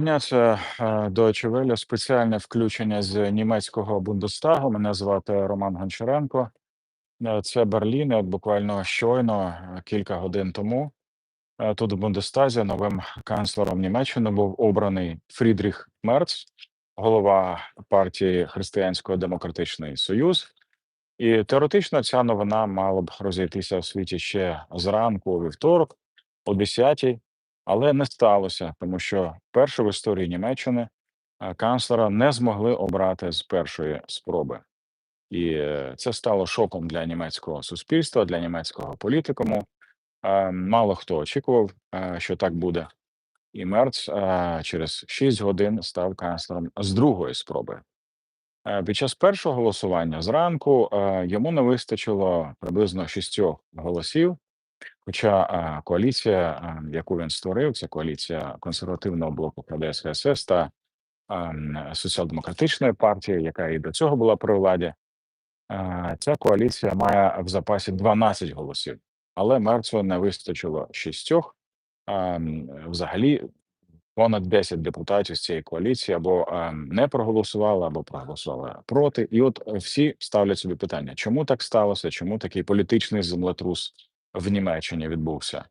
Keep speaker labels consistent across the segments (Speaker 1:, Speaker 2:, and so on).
Speaker 1: Дня це е, Deutsche спеціальне включення з німецького Бундестагу. Мене звати Роман Гончаренко. Е, Це Берлін. От буквально щойно, е, кілька годин тому, тут в Бундестазі новим канцлером Німеччини був обраний Фрідріх Мерц, голова партії Християнсько-демократичний Союз. І теоретично ця новина мала б розійтися в світі ще зранку у вівторок, о 10 але не сталося, тому що вперше в історії Німеччини е, канцлера не змогли обрати з першої спроби. І е, це стало шоком для німецького суспільства, для німецького політикуму. Е, Мало хто очікував, що так буде. І Мерц через 6 годин став канцлером з другої спроби. Під час першого голосування зранку йому не вистачило приблизно шістьох голосів. Хоча коаліція, яку він створив, це коаліція консервативного блоку КДС ХСС та ем, соціал-демократичної партії, яка і до цього була при владі. Ця коаліція має в запасі 12 голосів, але Мерцу не вистачило шістьох. Взагалі понад 10 депутатів з цієї коаліції або не проголосували, або проголосували проти. І от всі ставлять собі питання, чому так сталося, чому такий політичний землетрус в Німеччині відбувся.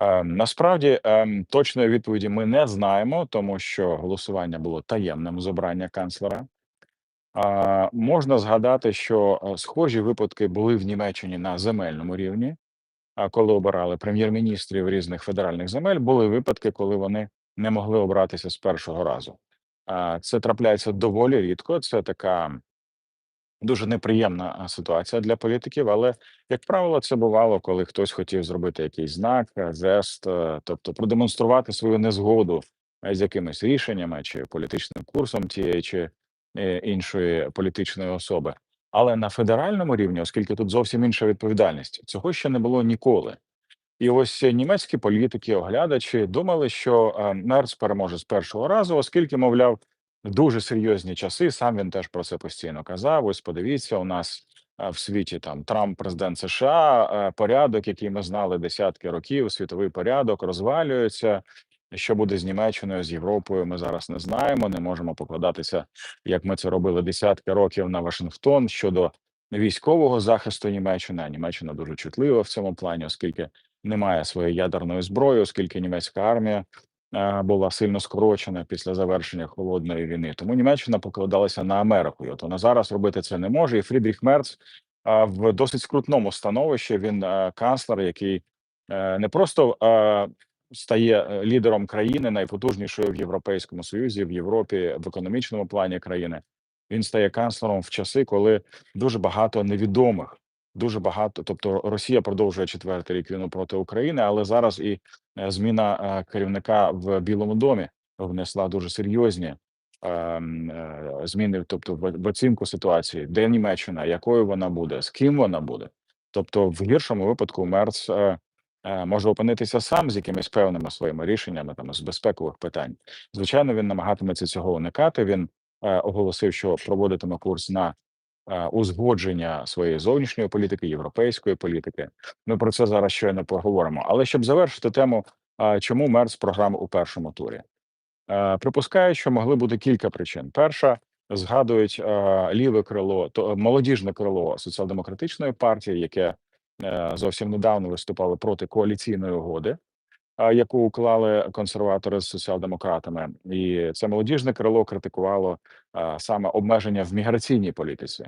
Speaker 1: Ем, насправді ем, точної відповіді ми не знаємо, тому що голосування було таємним з обрання канцлера. А, можна згадати, що е, схожі випадки були в Німеччині на земельному рівні. А коли обирали прем'єр-міністрів різних федеральних земель, були випадки, коли вони не могли обратися з першого разу. Це трапляється доволі рідко. Це така Дуже неприємна ситуація для політиків, але як правило, це бувало, коли хтось хотів зробити якийсь знак, е, жест, е, тобто продемонструвати свою незгоду е, з якимись рішеннями чи політичним курсом тієї чи е, іншої політичної особи. Але на федеральному рівні, оскільки тут зовсім інша відповідальність, цього ще не було ніколи. І ось е, німецькі політики, оглядачі думали, що е, Мерц переможе з першого разу, оскільки, мовляв, дуже серйозні часи. Сам він теж про це постійно казав. Ось подивіться, у нас в світі там Трамп, президент США, е, порядок, який ми знали десятки років, світовий порядок розвалюється. Що буде з Німеччиною, з Європою? Ми зараз не знаємо. Не можемо покладатися, як ми це робили десятки років на Вашингтон щодо військового захисту Німеччини. А Німеччина дуже чутлива в цьому плані, оскільки немає своєї ядерної зброї, оскільки німецька армія була сильно скорочена після завершення холодної війни. Тому Німеччина покладалася на Америку. І от вона зараз робити це не може. І Фрідріх Мерц е, в досить скрутному становищі. Він е, канцлер, який е, не просто е, стає е, лідером країни, найпотужнішої в Європейському Союзі, в Європі в економічному плані країни. Він стає канцлером в часи, коли дуже багато невідомих дуже багато. Тобто Росія продовжує четвертий рік війну проти України, але зараз і е, зміна е, керівника в Білому домі внесла дуже серйозні ем, е, зміни, тобто в, оцінку ситуації, де Німеччина, якою вона буде, з ким вона буде. Тобто, в гіршому випадку Мерц може опинитися сам з якимись певними своїми рішеннями там з безпекових питань. Звичайно, він намагатиметься цього уникати. Він оголосив, що проводитиме курс на узгодження своєї зовнішньої політики, європейської політики. Ми про це зараз щойно поговоримо. Але щоб завершити тему, чому Мерц програв у першому турі? Припускаю, що могли бути кілька причин. Перша згадують ліве крило, то молодіжне крило соціал-демократичної партії, яке е, зовсім недавно виступало проти коаліційної угоди, яку уклали консерватори з соціал-демократами, і це молодіжне крило критикувало саме обмеження в міграційній політиці.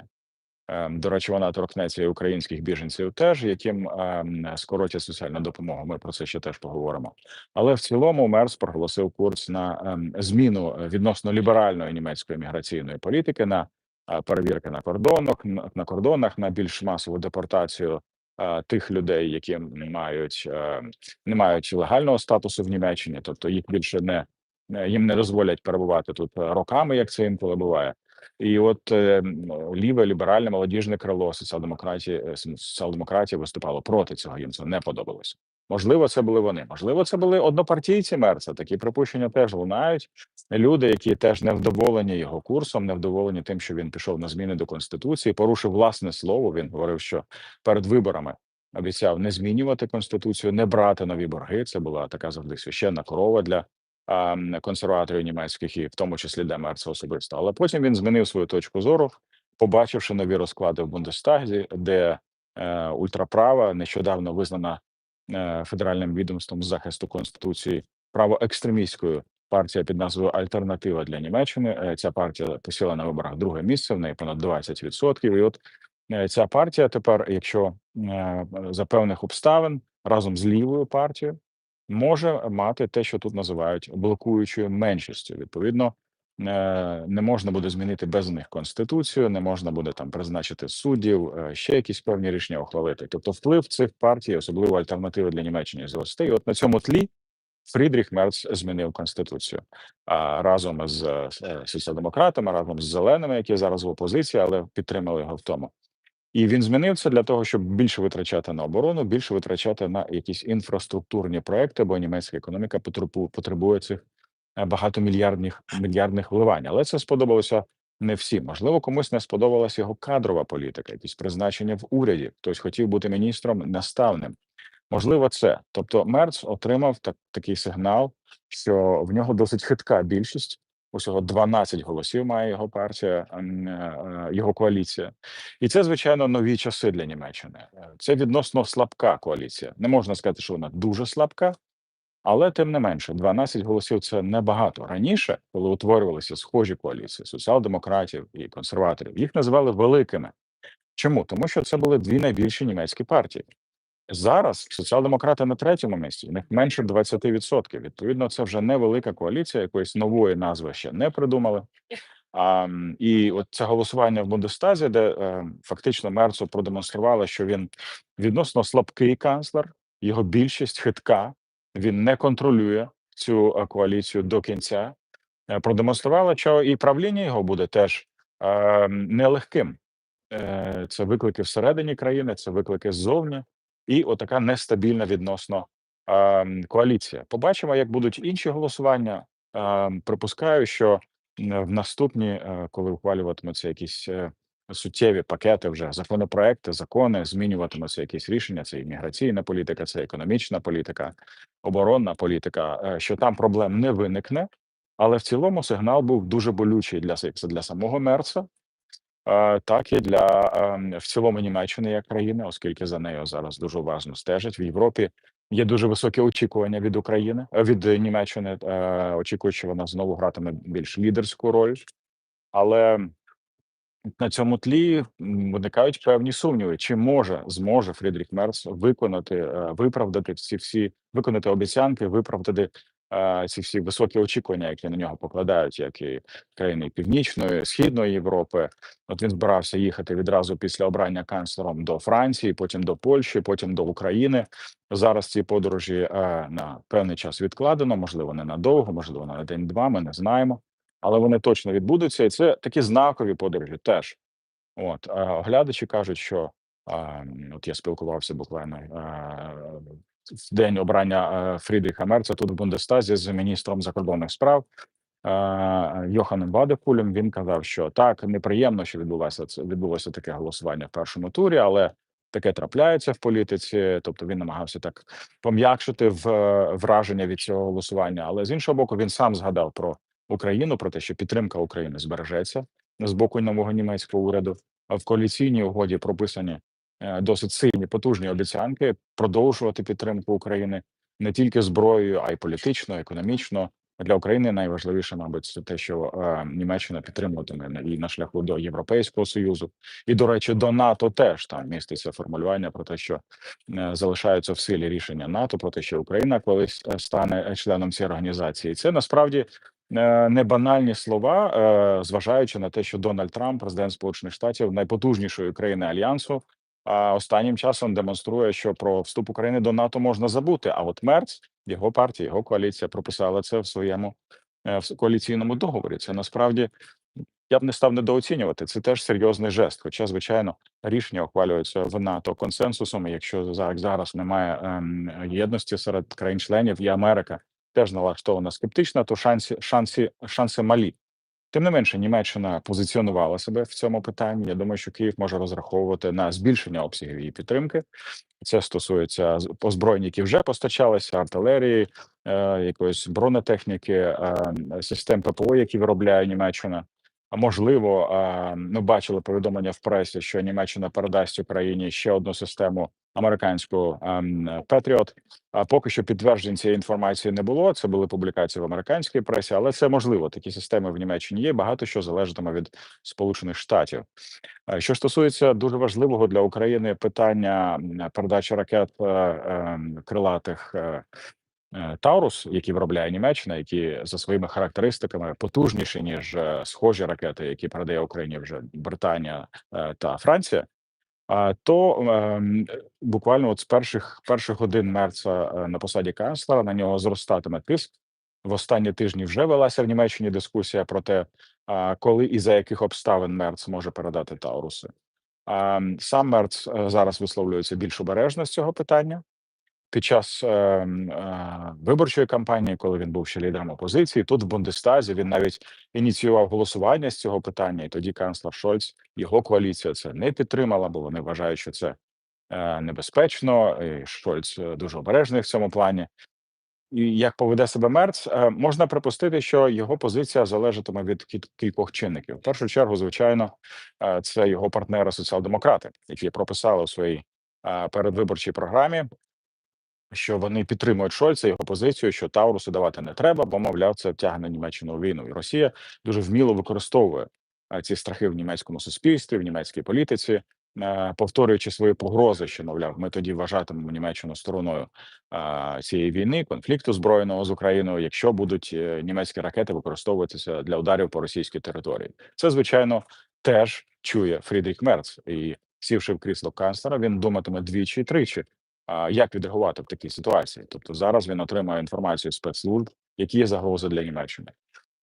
Speaker 1: Ем, До речі, вона торкнеться і українських біженців, теж яким ем, скоротять соціальну допомогу. Ми про це ще теж поговоримо. Але в цілому Мерс проголосив курс на ем, зміну відносно ліберальної німецької міграційної політики на е, перевірки на кордонах, на на кордонах, на більш масову депортацію тих людей, які мають не мають легального статусу в Німеччині, тобто їх більше не їм не дозволять перебувати тут роками, як це інколи буває. І от е, ліве ліберальне молодіжне крило соціал-демократії е, соціал-демократії виступало проти цього. Їм це не подобалося. Можливо, це були вони. Можливо, це були однопартійці Мерца. Такі припущення теж лунають. Люди, які теж невдоволені його курсом, невдоволені тим, що він пішов на зміни до конституції, порушив власне слово. Він говорив, що перед виборами обіцяв не змінювати конституцію, не брати нові борги. Це була така завжди священна корова для а, консерваторів німецьких, і в тому числі для Мерца особисто. Але потім він змінив свою точку зору, побачивши нові розклади в Бундестазі, де е, ультраправа нещодавно визнана федеральним відомством захисту конституції правоекстремістською партія під назвою Альтернатива для Німеччини. Е, Ця партія посіла на виборах друге місце, в неї понад 20%. І от е, ця партія тепер, якщо е, за певних обставин разом з лівою партією, може мати те, що тут називають блокуючою меншістю. Відповідно, е, не можна буде змінити без них конституцію, не можна буде там призначити суддів, е, ще якісь певні рішення ухвалити. Тобто, вплив цих партій, особливо альтернативи для Німеччини, зросте. І от на цьому тлі Фрідріх Мерц змінив конституцію а, разом з е, соціал-демократами, разом з зеленими, які зараз в опозиції, але підтримали його в тому. І він змінив це для того, щоб більше витрачати на оборону, більше витрачати на якісь інфраструктурні проекти, бо німецька економіка потребу- потребує цих е, багатомільярдних мільярдних вливань. Але це сподобалося не всім. Можливо, комусь не сподобалася його кадрова політика, якісь призначення в уряді. Хтось хотів бути міністром наставним. Можливо, це. Тобто, Мерц отримав так, такий сигнал, що в нього досить хитка більшість. Усього 12 голосів має його партія, е, е, його коаліція. І це, звичайно, нові часи для Німеччини. Е, Це відносно слабка коаліція. Не можна сказати, що вона дуже слабка, але тим не менше, 12 голосів це небагато. Раніше, коли утворювалися схожі коаліції соціал-демократів і консерваторів, їх називали великими. Чому? Тому що це були дві найбільші німецькі партії. Зараз соціал-демократи на третьому місці, в них менше 20%. Відповідно, це вже невелика коаліція, якоїсь нової назви ще не придумали. А, і от це голосування в Бундестазі, де е, фактично Мерцу продемонстрували, що він відносно слабкий канцлер, його більшість хитка, він не контролює цю е, коаліцію до кінця. Е, продемонстрували, що і правління його буде теж е, нелегким. Е, Це виклики всередині країни, це виклики ззовні, і отака нестабільна відносно е, коаліція. Побачимо, як будуть інші голосування. Е, Припускаю, що в наступні, е, коли ухвалюватимуться якісь е, суттєві пакети, вже законопроекти, закони, змінюватимуться якісь рішення. Це імміграційна політика, це економічна політика, оборонна політика. е, Що там проблем не виникне, але в цілому сигнал був дуже болючий для для самого Мерца, е, так і для ем, в цілому Німеччини як країни, оскільки за нею зараз дуже уважно стежать в Європі. Є дуже високі очікування від України е, від Німеччини. Очікують, що вона знову гратиме більш лідерську роль, але на цьому тлі виникають певні сумніви, чи може зможе Фрідріх Мерц виконати е, виправдати ці всі виконати обіцянки, виправдати е, ці всі високі очікування, які на нього покладають, як і країни Північної Східної Європи. От він збирався їхати відразу після обрання канцлером до Франції, потім до Польщі, потім до України. Зараз ці подорожі е, на певний час відкладено, можливо, не надовго, можливо, на день-два. Ми не знаємо але вони точно відбудуться, і це такі знакові подорожі теж. От оглядачі кажуть, що а, от я спілкувався буквально а, в день обрання Фрідріха Мерца тут в Бундестазі з міністром закордонних справ Йоханом Вадекулем. Він казав, що так неприємно, що відбулося це відбулося таке голосування в першому турі, але таке трапляється в політиці. Тобто він намагався так пом'якшити в враження від цього голосування. Але з іншого боку, він сам згадав про Україну, про те, що підтримка України збережеться з боку нового німецького уряду. А в коаліційній угоді прописані е, досить сильні потужні обіцянки продовжувати підтримку України не тільки зброєю, а й політично, економічно. Для України найважливіше, мабуть, це те, що е, Німеччина підтримуватиме і на шляху до Європейського союзу, і до речі, до НАТО теж там міститься формулювання про те, що е, залишаються в силі рішення НАТО про те, що Україна колись е, стане е, членом цієї організації. Це насправді е, не банальні слова, е, зважаючи на те, що Дональд Трамп, президент Сполучених Штатів, найпотужнішої країни альянсу, а останнім часом демонструє, що про вступ України до НАТО можна забути. А от Мерц, його партія, його коаліція прописала це в своєму е, в коаліційному договорі. Це насправді я б не став недооцінювати. Це теж серйозний жест. Хоча, звичайно, рішення ухвалюються в НАТО консенсусом. і Якщо зараз зараз немає ем, єдності серед країн-членів, і Америка теж налаштована скептично, то шанси, шанси, шанси малі. Тим не менше, Німеччина позиціонувала себе в цьому питанні. Я думаю, що Київ може розраховувати на збільшення обсягів її підтримки. Це стосується озброєнь, які вже постачалися, артилерії, е, якоїсь бронетехніки, е, систем ППО, які виробляє Німеччина. А можливо, е, ми бачили повідомлення в пресі, що Німеччина передасть Україні ще одну систему американську ем, Петріот. А поки що підтверджень цієї інформації не було. Це були публікації в американській пресі, але це можливо. Такі системи в Німеччині є. Багато що залежатиме від Сполучених Штатів. Е, Що стосується дуже важливого для України питання передачі ракет е, е, крилатих. е, е, Таурус, які виробляє Німеччина, які за своїми характеристиками потужніші ніж е, схожі ракети, які передає Україні вже Британія е, та Франція. То ем, буквально от з перших перших годин мерца е, на посаді канцлера на нього зростатиме тиск. В останні тижні вже велася в Німеччині дискусія про те, коли і за яких обставин Мерц може передати Тауруси. А, сам Мерц е, зараз висловлюється більш обережно з цього питання. Під час ем, е, виборчої кампанії, коли він був ще лідером опозиції, тут в Бундестазі він навіть ініціював голосування з цього питання, і тоді канцлер Шольц, його коаліція це не підтримала, бо вони вважають, що це е, небезпечно. І Шольц е, дуже обережний в цьому плані. І як поведе себе Мерц, е, можна припустити, що його позиція залежатиме від кіль- кількох чинників. В першу чергу, звичайно, е, це його партнери соціал-демократи, які прописали у своїй е, передвиборчій програмі що вони підтримують Шольца його позицію, що Таурусу давати не треба, бо мовляв, це тягне Німеччину у війну. І Росія дуже вміло використовує ці страхи в німецькому суспільстві, в німецькій політиці, повторюючи свої погрози, що мовляв, ми тоді вважатимемо Німеччину стороною цієї війни, конфлікту збройного з Україною, якщо будуть е, німецькі ракети використовуватися для ударів по російській території. Це звичайно теж чує Фрідріх Мерц і сівши в крісло канцлера, він думатиме двічі і тричі а, як відреагувати в такій ситуації. Тобто зараз він отримує інформацію спецслужб, які є загрози для Німеччини.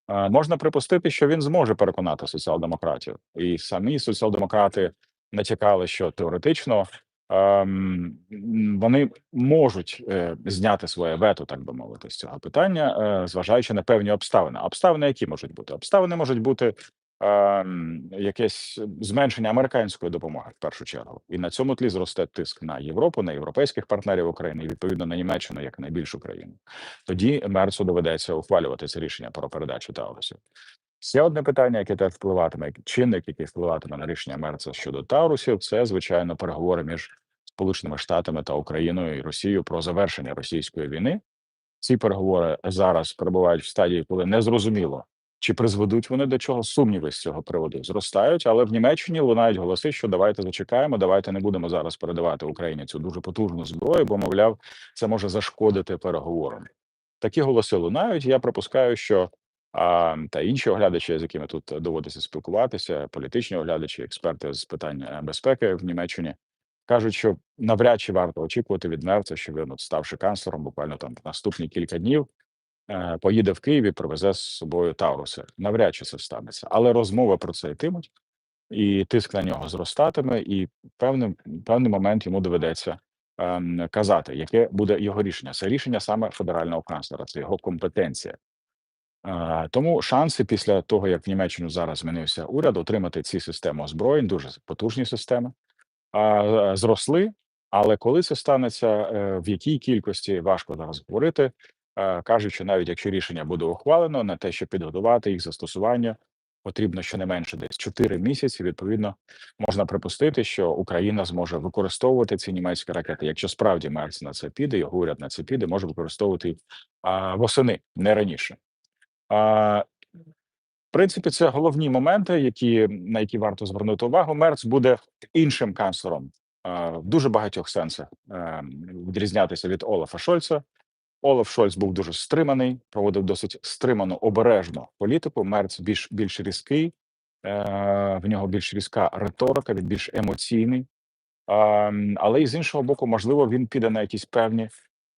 Speaker 1: Можна припустити, що він зможе переконати соціал-демократів, і самі соціал-демократи натякали, що теоретично ем, вони можуть е, зняти своє вето, так би мовити, з цього питання, е, зважаючи на певні обставини. Обставини, які можуть бути? Обставини можуть бути якесь зменшення американської допомоги в першу чергу, і на цьому тлі зросте тиск на Європу, на європейських партнерів України і відповідно на Німеччину як найбільшу країну. Тоді Мерцу доведеться ухвалювати це рішення про передачу Таурусів. Ще одне питання, яке теж впливатиме, чинник, який впливатиме на рішення Мерца щодо Таурусів, це звичайно переговори між Сполученими Штатами та Україною і Росією про завершення російської війни. Ці переговори зараз перебувають в стадії, коли незрозуміло, чи призведуть вони до чого сумніви з цього приводу зростають, але в Німеччині лунають голоси, що давайте зачекаємо, давайте не будемо зараз передавати Україні цю дуже потужну зброю, бо мовляв, це може зашкодити переговорам. Такі голоси лунають. Я припускаю, що а, та інші оглядачі, з якими тут доводиться спілкуватися, політичні оглядачі, експерти з питань безпеки в Німеччині. Кажуть, що навряд чи варто очікувати від Мерца, що він, от, ставши канцлером, буквально там наступні кілька днів, поїде в Київ і привезе з собою Тауруси. Навряд чи це станеться. Але розмови про це йтимуть, і тиск на нього зростатиме, і певний, певний момент йому доведеться ем, казати, яке буде його рішення. Це рішення саме федерального канцлера, це його компетенція. Е, Тому шанси після того, як в Німеччину зараз змінився уряд, отримати ці системи озброєнь, дуже потужні системи, а, зросли. Але коли це станеться, е, в якій кількості важко зараз говорити. Кажуть, що навіть якщо рішення буде ухвалено на те, щоб підготувати їх застосування, потрібно щонайменше десь 4 місяці. Відповідно, можна припустити, що Україна зможе використовувати ці німецькі ракети. Якщо справді Мерц на це піде, його уряд на це піде, може використовувати а, восени, не раніше. А, в принципі, це головні моменти, які на які варто звернути увагу. Мерц буде іншим канцлером в дуже багатьох сенсах е, відрізнятися від Олафа Шольца. Олаф Шольц був дуже стриманий, проводив досить стриману обережну політику. Мерц більш більш різкий, е, в нього більш різка риторика, він більш емоційний. Але і з іншого боку, можливо, він піде на якісь певні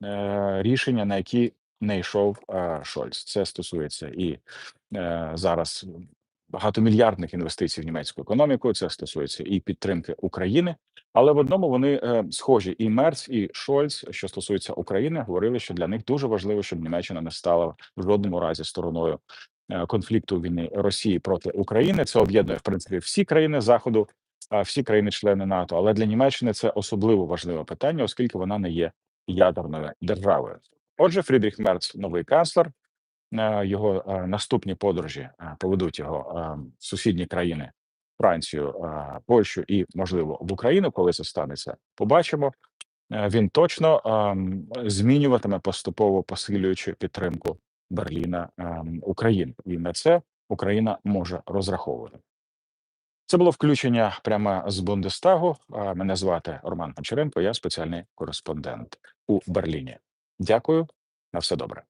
Speaker 1: е, рішення, на які не йшов е, Шольц. Це стосується і зараз багатомільярдних інвестицій в німецьку економіку. Це стосується і підтримки України. Але в одному вони е, схожі. І Мерц, і Шольц, що стосується України, говорили, що для них дуже важливо, щоб Німеччина не стала в жодному разі стороною е, конфлікту війни Росії проти України. Це об'єднує в принципі всі країни Заходу, а всі країни-члени НАТО. Але для Німеччини це особливо важливе питання, оскільки вона не є ядерною державою. Отже, Фрідріх Мерц, новий канцлер. Е, Його е, наступні подорожі е, поведуть його в сусідні країни Францію, Польщу і, можливо, в Україну, коли це станеться. Побачимо. Він точно змінюватиме поступово посилюючи підтримку Берліна України, і на це Україна може розраховувати. Це було включення прямо з Бундестагу. Мене звати Роман Гончаренко, я спеціальний кореспондент у Берліні. Дякую, на все добре.